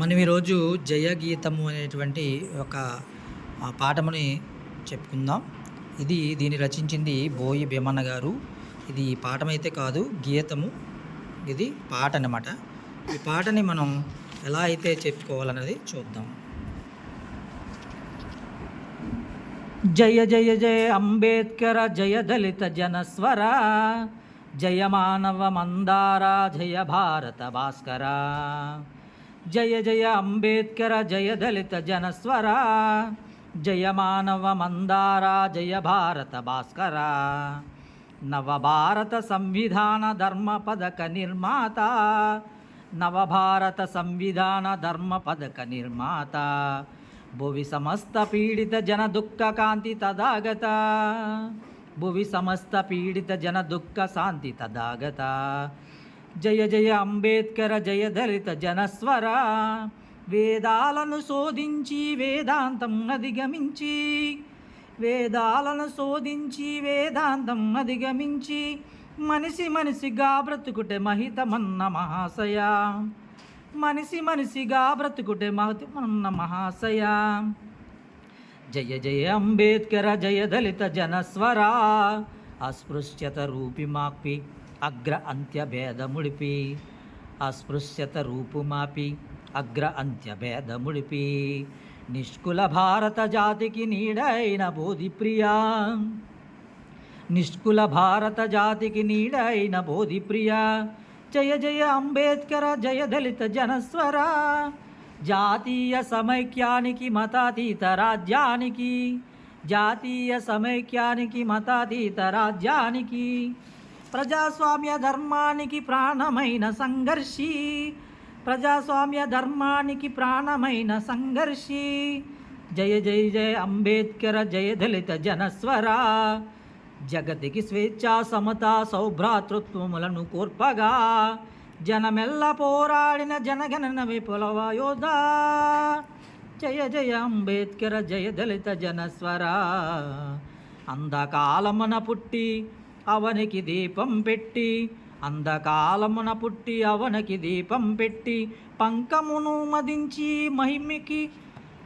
మనం ఈరోజు జయగీతము అనేటువంటి ఒక పాఠముని చెప్పుకుందాం. ఇది దీన్ని రచించింది బోయి భీమన్న గారు. ఇది పాఠమైతే కాదు గీతము. ఇది పాట అనమాట ఈ పాటని మనం ఎలా అయితే చెప్పుకోవాలన్నది చూద్దాం. జయ జయ జయ అంబేద్కర జయ దళిత జనస్వర జయ మానవ మందార జయ భారత భాస్కర. జయ జయ అంబేద్కర జయ దళిత జనస్వర జయ మానవ మందార జయ భారత భాస్కర. నవభారత సంవిధాన ధర్మ పదక నిర్మాత నవభారత సంవిధాన ధర్మ పదక నిర్మాత. భువి సమస్త పీడిత జన దుఃఖ కాంతి తదాగత. భువి సమస్త పీడిత జన దుఃఖ శాంతి తదాగత. జయ జయ అంబేద్కర జయ దళిత జనస్వర. వేదాలను శోధించి వేదాంతం అధిగమించి వేదాలను శోధించి వేదాంతం అధిగమించి మనిషి మనిషిగా బ్రతుకుటే మహితమన్న మహాశయ. మనిషి మనిషిగా బ్రతుకుటే మహితమన్న మహాశయ. జయ జయ అంబేద్కర జయ దళిత జనస్వరా. అస్పృశ్యత రూపిమాపి అగ్ర అంత్యభేదముడిపి. అస్పృశ్యత రూపుమాపి అగ్ర అంత్యభేదముడిపి. నిష్కుల భారత జాతికి నీడైన బోధిప్రియా. నిష్కుల భారత జాతికి నీడైన బోధిప్రియా. జయ జయ అంబేద్కర జయ దళిత జనస్వర. జాతీయ సమైక్యానికి మతాతీత రాజ్యానికి జాతీయ సమైక్యానికి మతాతీత రాజ్యానికి ప్రజాస్వామ్య ధర్మానికి ప్రాణమైన సంఘర్షి ప్రజాస్వామ్య ధర్మానికి ప్రాణమైన సంఘర్షి. జయ జయ జయ అంబేద్కర్ జయ దళిత జనస్వర. జగతికి స్వేచ్ఛ సమత సౌభ్రాతృత్వములను కోర్పగా. జనమెల్ల పోరాడిన జనగణన విపులవ యోధ జయ జయ అంబేద్కర జయ దళిత జనస్వర. అందకాలమున పుట్టి అవనికి దీపం పెట్టి అందకాలమున పుట్టి అవనికి దీపం పెట్టి పంకమును మదించి మహిమికి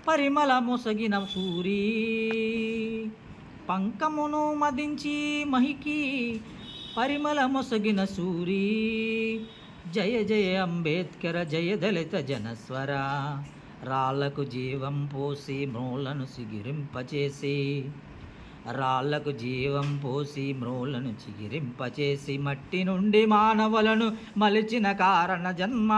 పరిమళ ముసగిన సూరీ. పంకమును మదించి మహికి పరిమళ మొసగిన సూరి. జయ జయ అంబేద్కర జయ దళిత జనస్వరా. రాళ్ళకు జీవం పోసి మ్రోలను చిగిరింపచేసి రాళ్ళకు జీవం పోసి మ్రోలను చిగిరింపచేసి మట్టి నుండి మానవులను మలిచిన కారణ జన్మ.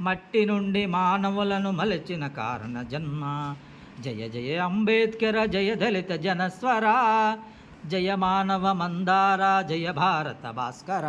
మట్టి నుండి మానవులను మలచిన కారణ జన్మ. జయ జయ అంబేద్కర జయ దళిత జనస్వర. జయ మానవ మందార జయ భారత భాస్కర.